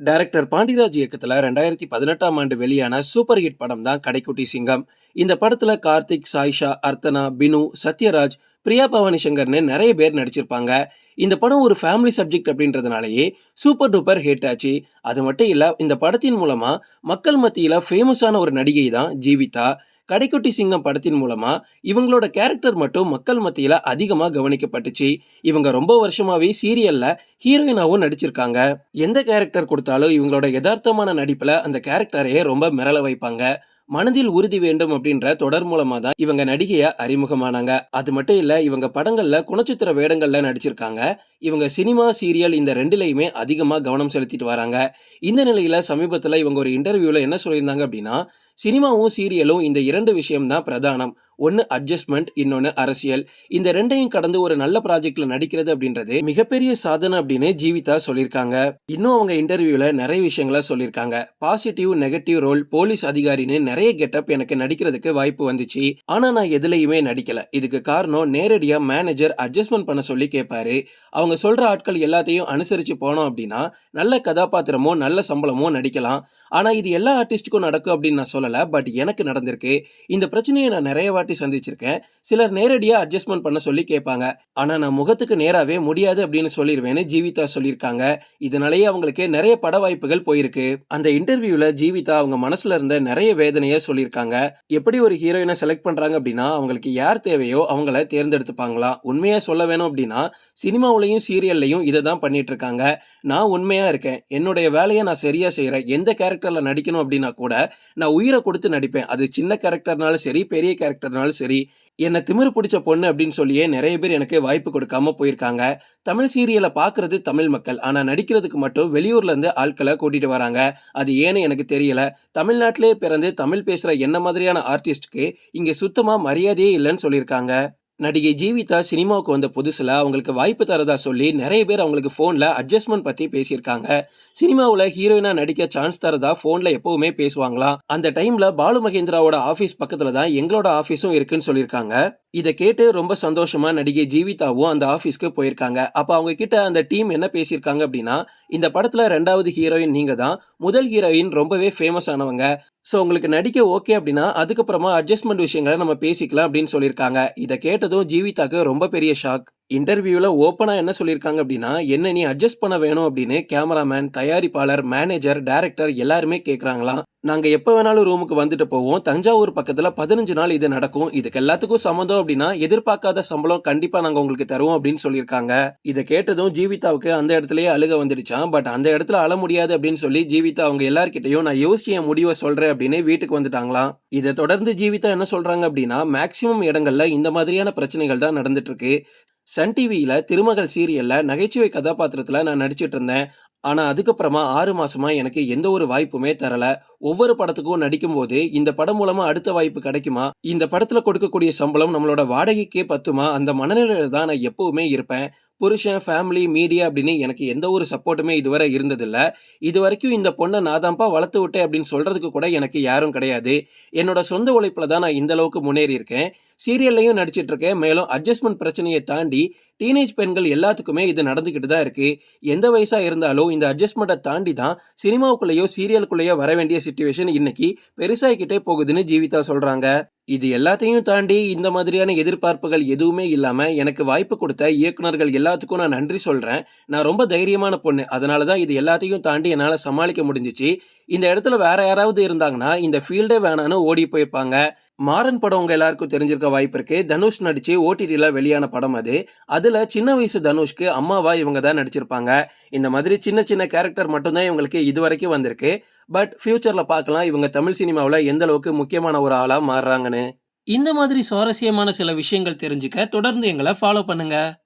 Director Pandiraj இயக்கத்தில் ரெண்டாயிரத்தி பதினெட்டாம் ஆண்டு வெளியான சூப்பர் ஹிட் படம் தான் கடைக்குட்டி சிங்கம். இந்த படத்தில் கார்த்திக் சாய்ஷா அர்த்தனா பினு சத்யராஜ் பிரியா பவானி சங்கர்னு நிறைய பேர் நடிச்சிருப்பாங்க. இந்த படம் ஒரு ஃபேமிலி சப்ஜெக்ட் அப்படின்றதுனாலயே சூப்பர் டூப்பர் ஹிட் ஆச்சு. அது மட்டும் இல்லை இந்த படத்தின் மூலமாக மக்கள் மத்தியில் ஃபேமஸான ஒரு நடிகை தான் ஜீவிதா. கடைக்குட்டி சிங்கம் படத்தின் மூலமா இவங்களோட கேரக்டர் மட்டும் மக்கள் மத்தியில அதிகமா கவனிக்கப்பட்டுச்சு. இவங்க ரொம்ப வருஷமாவே சீரியல்ல ஹீரோயினாவும் நடிச்சிருக்காங்க. எந்த கேரக்டர் கொடுத்தாலும் இவங்களோட யதார்த்தமான நடிப்புல அந்த கேரக்டரையே ரொம்ப மிரள வைப்பாங்க. மனதில் உறுதி வேண்டும் அப்படின்ற தொடர் மூலமா தான் இவங்க நடிகையா அறிமுகமானாங்க. அது மட்டும் இல்ல இவங்க படங்கள்ல குணச்சித்திர வேடங்கள்ல நடிச்சிருக்காங்க. இவங்க சினிமா சீரியல் இந்த ரெண்டுலேயுமே அதிகமாக கவனம் செலுத்திட்டு வராங்க. இந்த நிலையில் சமீபத்தில் இவங்க ஒரு இன்டர்வியூவில் என்ன சொல்லியிருந்தாங்க அப்படின்னா சினிமாவும் சீரியலும் இந்த இரண்டு விஷயம் தான் பிரதானம். ஒன்று அட்ஜஸ்ட்மெண்ட் இன்னொன்று அரசியல். இந்த ரெண்டையும் கடந்து ஒரு நல்ல ப்ராஜெக்ட்ல நடிக்கிறது அப்படின்றது மிகப்பெரிய சாதனை அப்படின்னு ஜீவிதா சொல்லியிருக்காங்க. இன்னும் அவங்க இன்டர்வியூவில் நிறைய விஷயங்கள சொல்லியிருக்காங்க. பாசிட்டிவ் நெகட்டிவ் ரோல் போலீஸ் அதிகாரின்னு நிறைய கெட்டப் எனக்கு நடிக்கிறதுக்கு வாய்ப்பு வந்துச்சு. ஆனால் நான் எதுலையுமே நடிக்கல. இதுக்கு காரணம் நேரடியாக மேனேஜர் அட்ஜஸ்ட்மெண்ட் பண்ண சொல்லி கேட்பாரு அவங்க அவங்க சொல்கிற ஆட்கள் எல்லாத்தையும் அனுசரித்து போனோம் அப்படின்னா நல்ல கதாபாத்திரமோ நல்ல சம்பளமோ நடிக்கலாம். ஆனால் இது எல்லா ஆர்டிஸ்ட்டுக்கும் நடக்கும் அப்படின்னு நான் சொல்லலை. பட் எனக்கு நடந்திருக்கு. இந்த பிரச்சனையை நான் நிறைய வாட்டி சந்திச்சிருக்கேன். சிலர் நேரடியாக அட்ஜஸ்ட்மெண்ட் பண்ண சொல்லி கேட்பாங்க. ஆனால் நான் முகத்துக்கு நேராகவே முடியாது அப்படின்னு சொல்லிடுவேன்னு ஜீவிதா சொல்லியிருக்காங்க. இதனாலேயே அவங்களுக்கு நிறைய பட வாய்ப்புகள் போயிருக்கு. அந்த இன்டர்வியூவில் ஜீவிதா அவங்க மனசில் இருந்த நிறைய வேதனையை சொல்லியிருக்காங்க. எப்படி ஒரு ஹீரோயினை செலக்ட் பண்ணுறாங்க அப்படின்னா அவங்களுக்கு யார் தேவையோ அவங்கள தேர்ந்தெடுத்துப்பாங்களாம் உண்மையாக சொல்ல வேணும் அப்படின்னா சினிமாவிலையும் சீரியல்லையும் இதை தான் பண்ணிட்டு இருக்காங்க நான் உண்மையா இருக்கேன். என்னுடைய வேலையை நான் சரியா செய்யறேன் எந்த கேரக்டர்ல நடிக்கணும் அப்படின்னா கூட நான் உயிரை கொடுத்து நடிப்பேன். அது சின்ன கேரக்டர்னாலும் சரி பெரிய கேரக்டர்னாலும் சரி என்னை திமிரு பிடிச்ச பொண்ணு அப்படின்னு சொல்லியே நிறைய பேர் எனக்கு வாய்ப்பு கொடுக்காம போயிருக்காங்க. தமிழ் சீரியலை பார்க்கறது தமிழ் மக்கள். ஆனா நடிக்கிறதுக்கு மட்டும் வெளியூர்ல இருந்து ஆட்களை கூட்டிட்டு வராங்க. அது ஏன்னு எனக்கு தெரியல. தமிழ்நாட்டிலே பிறந்து தமிழ் பேசுற என்ன மாதிரியான ஆர்டிஸ்ட்க்கு இங்க சுத்தமா மரியாதையே இல்லைன்னு சொல்லியிருக்காங்க. நடிகை ஜீவிதா சினிமாவுக்கு வந்த புதுசில் அவங்களுக்கு வாய்ப்பு தரதா சொல்லி நிறைய பேர் அவங்களுக்கு ஃபோனில் அட்ஜஸ்ட்மெண்ட் பற்றி பேசியிருக்காங்க. சினிமாவில் ஹீரோயினா நடிக்க சான்ஸ் தரதா ஃபோனில் எப்போவுமே பேசுவாங்களாம். அந்த டைமில் பாலு மகேந்திராவோட ஆஃபீஸ் பக்கத்தில் தான் எங்களோட ஆஃபீஸும் இருக்குன்னு சொல்லியிருக்காங்க. இதை கேட்டு ரொம்ப சந்தோஷமா நடிகை ஜீவிதாவும் அந்த ஆஃபீஸ்க்கு போயிருக்காங்க. அப்போ அவங்க கிட்ட அந்த டீம் என்ன பேசியிருக்காங்க அப்படின்னா இந்த படத்துல ரெண்டாவது ஹீரோயின் நீங்க தான். முதல் ஹீரோயின் ரொம்பவே ஃபேமஸ் ஆனவங்க. ஸோ உங்களுக்கு நடிக்க ஓகே அப்படின்னா அதுக்கப்புறமா அட்ஜஸ்ட்மெண்ட் விஷயங்களை நம்ம பேசிக்கலாம் அப்படின்னு சொல்லியிருக்காங்க. இதை கேட்டதும் ஜீவிதாக்கு ரொம்ப பெரிய ஷாக் இன்டர்வியூவில் ஓப்பனாக என்ன சொல்லியிருக்காங்க அப்படின்னா என்ன நீ அட்ஜஸ்ட் பண்ண வேணும்? அப்படின்னு கேமராமேன் தயாரிப்பாளர் மேனேஜர் டைரக்டர் எல்லாருமே கேட்குறாங்களாம் நாங்கள் எப்போ வேணாலும் ரூமுக்கு வந்துட்டு போவோம். தஞ்சாவூர் பக்கத்தில் பதினஞ்சு நாள் இது நடக்கும். இதுக்கு எல்லாத்துக்கும் சம்மந்தம் அப்படின்னா எதிர்பார்க்காத சம்பளம் கண்டிப்பாக நாங்கள் உங்களுக்கு தருவோம் அப்படின்னு சொல்லியிருக்காங்க. இதை கேட்டதும் ஜீவிதாவுக்கு அந்த இடத்துலயே அழுக வந்துடுச்சான் பட் அந்த இடத்துல அழ முடியாது அப்படின்னு சொல்லி ஜீவிதா அவங்க எல்லார்கிட்டையும் நான் யோசிச்சு என் முடிவை சொல்கிறேன் அப்படின்னு வீட்டுக்கு வந்துட்டாங்களாம் இதை தொடர்ந்து ஜீவிதா என்ன சொல்கிறாங்க அப்படின்னா மேக்சிமம் இடங்களில் இந்த மாதிரியான பிரச்சனைகள் தான் நடந்துட்டு இருக்கு. சன் டிவியில் திருமகள் சீரியலில் நகைச்சுவை கதாபாத்திரத்தில் நான் நடிச்சிட்டு இருந்தேன். ஆனால் அதுக்கப்புறமா ஆறு மாசமா எனக்கு எந்த ஒரு வாய்ப்புமே தரல. ஒவ்வொரு படத்துக்கும் நடிக்கும்போது இந்த படம் மூலமா அடுத்த வாய்ப்பு கிடைக்குமா? இந்த படத்துல கொடுக்கக்கூடிய சம்பளம் நம்மளோட வாடகைக்கே பத்துமா? அந்த மனநிலையில தான் நான் எப்பவுமே இருப்பேன். புருஷன் ஃபேமிலி மீடியா அப்படின்னு எனக்கு எந்த ஒரு சப்போர்ட்டுமே இதுவரை இருந்ததில்லை. இது வரைக்கும் இந்த பொண்ணை நான் தான்ப்பா வளர்த்து விட்டேன் அப்படின்னு சொல்கிறதுக்கு கூட எனக்கு யாரும் கிடையாது. என்னோட சொந்த உழைப்பில் தான் நான் இந்த அளவுக்கு முன்னேறி இருக்கேன். சீரியல்லையும் நடிச்சிட்டு இருக்கேன். மேலும் அட்ஜஸ்ட்மெண்ட் பிரச்சனையை தாண்டி டீனேஜ் பெண்கள் எல்லாத்துக்குமே இது நடந்துக்கிட்டு தான் இருக்குது எந்த வயசாக இருந்தாலும் இந்த அட்ஜஸ்ட்மெண்ட்டை தாண்டி தான் சினிமாவுக்குள்ளேயோ சீரியலுக்குள்ளேயோ வர வேண்டிய சுச்சுவேஷன் இன்னைக்கு பெருசாகிக்கிட்டே போகுதுன்னு ஜீவிதா சொல்கிறாங்க இது எல்லாத்தையும் தாண்டி இந்த மாதிரியான எதிர்பார்ப்புகள் எதுவுமே இல்லாமல் எனக்கு வாய்ப்பு கொடுத்த இயக்குனர்கள் எல்லாத்துக்கும் நான் நன்றி சொல்கிறேன் நான் ரொம்ப தைரியமான பொண்ணு. அதனால தான் இது எல்லாத்தையும் தாண்டி என்னால் சமாளிக்க முடிஞ்சிச்சு. இந்த இடத்துல வேற யாராவது இருந்தாங்கன்னா இந்த ஃபீல்டே வேணான்னு ஓடி போயிருப்பாங்க. மாறன் படம் உங்க எல்லாருக்கும் தெரிஞ்சிருக்க வாய்ப்பு இருக்கு. தனுஷ் நடிச்சு ஓடிடியில் வெளியான படம் அது. அதுல சின்ன வயசு தனுஷ்க்கு அம்மாவா இவங்க தான் நடிச்சிருப்பாங்க. இந்த மாதிரி சின்ன சின்ன கேரக்டர் மட்டும்தான் இவங்களுக்கு இது வரைக்கும் வந்திருக்கு. பட் ஃபியூச்சர்ல பார்க்கலாம் இவங்க தமிழ் சினிமாவில் எந்த அளவுக்கு முக்கியமான ஒரு ஆளா மாறுறாங்கன்னு. இந்த மாதிரி சுவாரஸ்யமான சில விஷயங்கள் தெரிஞ்சுக்க தொடர்ந்து எங்களை ஃபாலோ பண்ணுங்க.